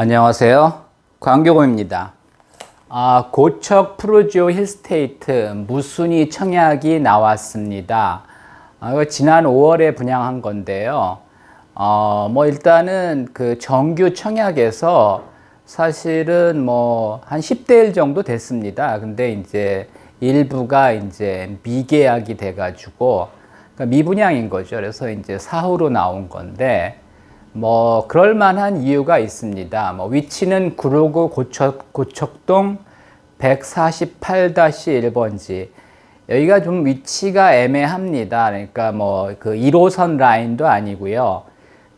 안녕하세요. 광교공입니다. 아, 고척 프로지오 힐스테이트 무순이 청약이 나왔습니다. 아, 지난 5월에 분양한 건데요. 어, 뭐 일단은 그 정규 청약에서 사실은 뭐 한 10대 1 정도 됐습니다. 근데 이제 일부가 이제 미계약이 돼가지고 그러니까 미분양인 거죠. 그래서 이제 사후로 나온 건데 뭐 그럴 만한 이유가 있습니다. 뭐 위치는 구로구 고척 고척동 148-1번지. 여기가 좀 위치가 애매합니다. 그러니까 뭐 그 1호선 라인도 아니고요.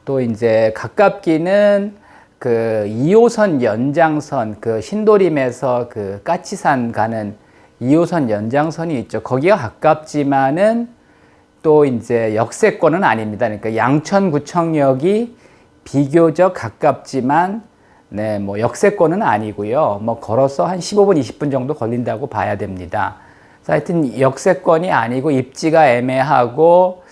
또 이제 가깝기는 그 2호선 연장선 그 신도림에서 그 까치산 가는 2호선 연장선이 있죠. 거기가 가깝지만은 또 이제 역세권은 아닙니다. 그러니까 양천구청역이 비교적 가깝지만 네, 뭐 역세권은 아니고요. 뭐 걸어서 한 15분, 20분 정도 걸린다고 봐야 됩니다. 하여튼 역세권이 아니고 입지가 애매하고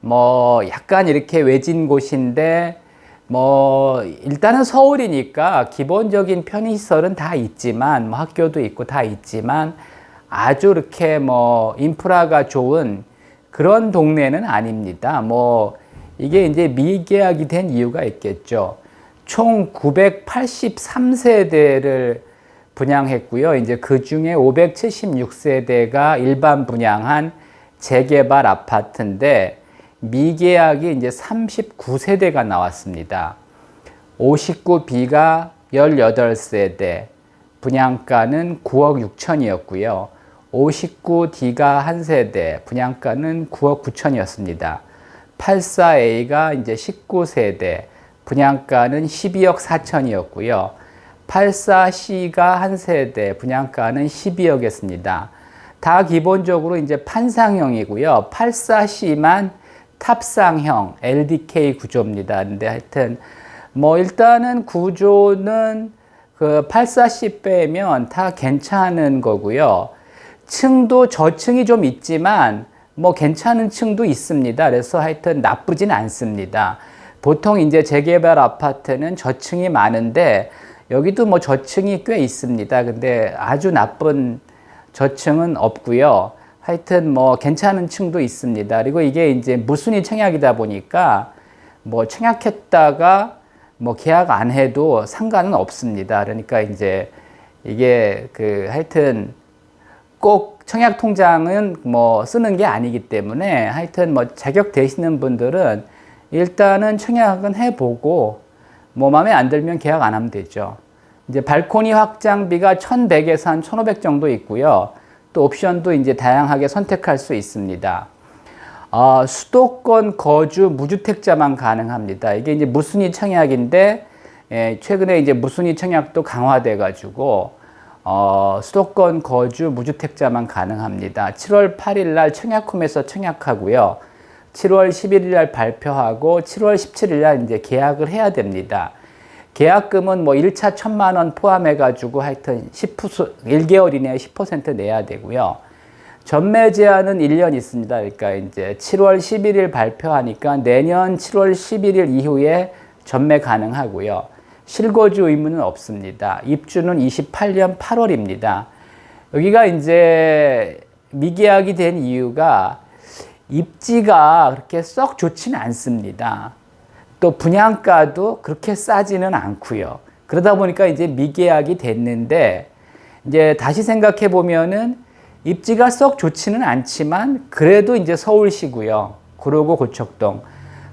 뭐 약간 이렇게 외진 곳인데 뭐 일단은 서울이니까 기본적인 편의시설은 다 있지만 뭐 학교도 있고 다 있지만 아주 이렇게 뭐 인프라가 좋은 그런 동네는 아닙니다. 뭐 이게 이제 미계약이 된 이유가 있겠죠. 총 983세대를 분양했고요. 이제 그 중에 576세대가 일반 분양한 재개발 아파트인데 미계약이 이제 39세대가 나왔습니다. 59B가 18세대, 분양가는 9억 6천이었고요. 59D가 한 세대, 분양가는 9억 9천이었습니다. 84A가 이제 19세대, 분양가는 12억 4천이었고요. 84C가 한 세대, 분양가는 12억이었습니다. 다 기본적으로 이제 판상형이고요. 84C만 탑상형 LDK 구조입니다. 근데 하여튼 뭐 일단은 구조는 그 84C 빼면 다 괜찮은 거고요. 층도 저층이 좀 있지만 뭐 괜찮은 층도 있습니다. 그래서 하여튼 나쁘진 않습니다. 보통 이제 재개발 아파트는 저층이 많은데 여기도 뭐 저층이 꽤 있습니다. 근데 아주 나쁜 저층은 없고요. 하여튼 뭐 괜찮은 층도 있습니다. 그리고 이게 이제 무순위 청약이다 보니까 뭐 청약했다가 뭐 계약 안 해도 상관은 없습니다. 그러니까 이제 이게 그 하여튼 꼭 청약 통장은 뭐 쓰는 게 아니기 때문에 하여튼 뭐 자격 되시는 분들은 일단은 청약은 해보고 뭐 마음에 안 들면 계약 안 하면 되죠. 이제 발코니 확장비가 1,100에서 한 1,500 정도 있고요. 또 옵션도 이제 다양하게 선택할 수 있습니다. 어, 수도권 거주 무주택자만 가능합니다. 이게 이제 무순위 청약인데 예, 최근에 이제 무순위 청약도 강화돼 가지고 어, 수도권 거주 무주택자만 가능합니다. 7월 8일 날 청약홈에서 청약하고요. 7월 11일 날 발표하고 7월 17일 날 이제 계약을 해야 됩니다. 계약금은 뭐 1차 1천만 원 포함해 가지고 하여튼 10% 1개월 이내에 10% 내야 되고요. 전매 제한은 1년 있습니다. 그러니까 이제 7월 11일 발표하니까 내년 7월 11일 이후에 전매 가능하고요. 실거주 의무는 없습니다. 입주는 28년 8월입니다. 여기가 이제 미계약이 된 이유가 입지가 그렇게 썩 좋지는 않습니다. 또 분양가도 그렇게 싸지는 않고요. 그러다 보니까 이제 미계약이 됐는데 이제 다시 생각해 보면은 입지가 썩 좋지는 않지만 그래도 이제 서울시고요. 구로구 고척동.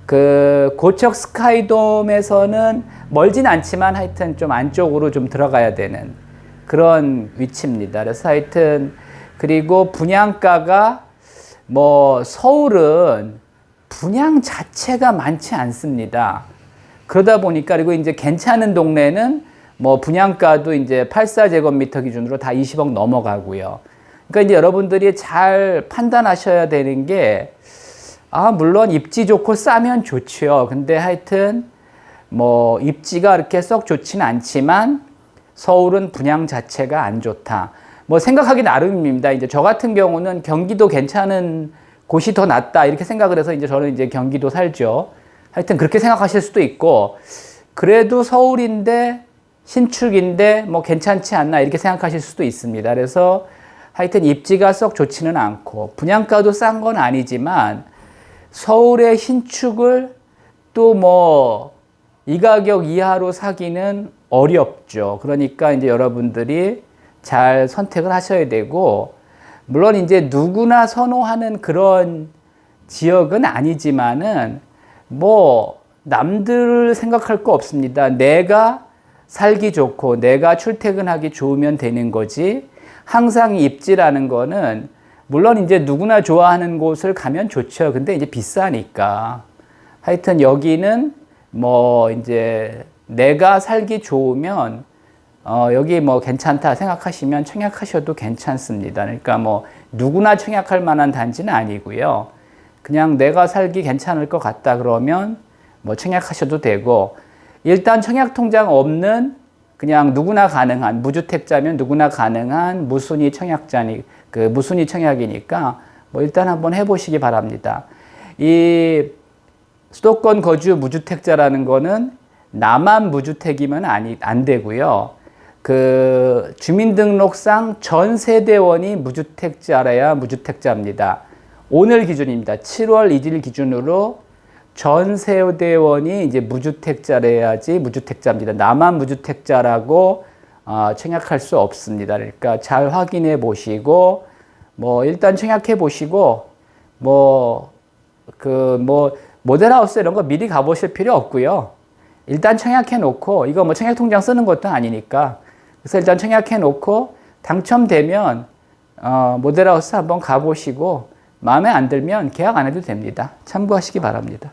그 고척 스카이돔에서는 멀진 않지만 하여튼 좀 안쪽으로 좀 들어가야 되는 그런 위치입니다. 그래서 하여튼 그리고 분양가가 뭐 서울은 분양 자체가 많지 않습니다. 그러다 보니까 그리고 이제 괜찮은 동네는 뭐 분양가도 이제 84제곱미터 기준으로 다 20억 넘어가고요. 그러니까 이제 여러분들이 잘 판단하셔야 되는 게 아, 물론 입지 좋고 싸면 좋죠. 근데 하여튼 뭐 입지가 그렇게 썩 좋지는 않지만 서울은 분양 자체가 안 좋다. 뭐 생각하기 나름입니다. 이제 저 같은 경우는 경기도 괜찮은 곳이 더 낫다 이렇게 생각을 해서 이제 저는 이제 경기도 살죠. 하여튼 그렇게 생각하실 수도 있고 그래도 서울인데 신축인데 뭐 괜찮지 않나 이렇게 생각하실 수도 있습니다. 그래서 하여튼 입지가 썩 좋지는 않고 분양가도 싼 건 아니지만 서울의 신축을 또 뭐 이 가격 이하로 사기는 어렵죠. 그러니까 이제 여러분들이 잘 선택을 하셔야 되고 물론 이제 누구나 선호하는 그런 지역은 아니지만은 뭐 남들을 생각할 거 없습니다. 내가 살기 좋고 내가 출퇴근하기 좋으면 되는 거지. 항상 입지라는 거는 물론 이제 누구나 좋아하는 곳을 가면 좋죠. 근데 이제 비싸니까. 하여튼 여기는 뭐 이제 내가 살기 좋으면 어 여기 뭐 괜찮다 생각하시면 청약하셔도 괜찮습니다. 그러니까 뭐 누구나 청약할 만한 단지는 아니고요. 그냥 내가 살기 괜찮을 것 같다 그러면 뭐 청약하셔도 되고 일단 청약 통장 없는 그냥 누구나 가능한 무주택자면 누구나 가능한 무순위 청약자니 그 무순위 청약이니까 뭐 일단 한번 해보시기 바랍니다. 이 수도권 거주 무주택자라는 거는 나만 무주택이면 아니 안 되고요. 그 주민등록상 전 세대원이 무주택자라야 무주택자입니다. 오늘 기준입니다. 7월 1일 기준으로 전 세대원이 이제 무주택자래야지 무주택자입니다. 나만 무주택자라고 어, 청약할 수 없습니다. 그러니까 잘 확인해 보시고 뭐 일단 청약해 보시고 뭐 그 뭐 모델하우스 이런 거 미리 가보실 필요 없고요. 일단 청약해 놓고 이거 뭐 청약 통장 쓰는 것도 아니니까 그래서 일단 청약해 놓고 당첨되면 어, 모델하우스 한번 가보시고 마음에 안 들면 계약 안 해도 됩니다. 참고하시기 바랍니다.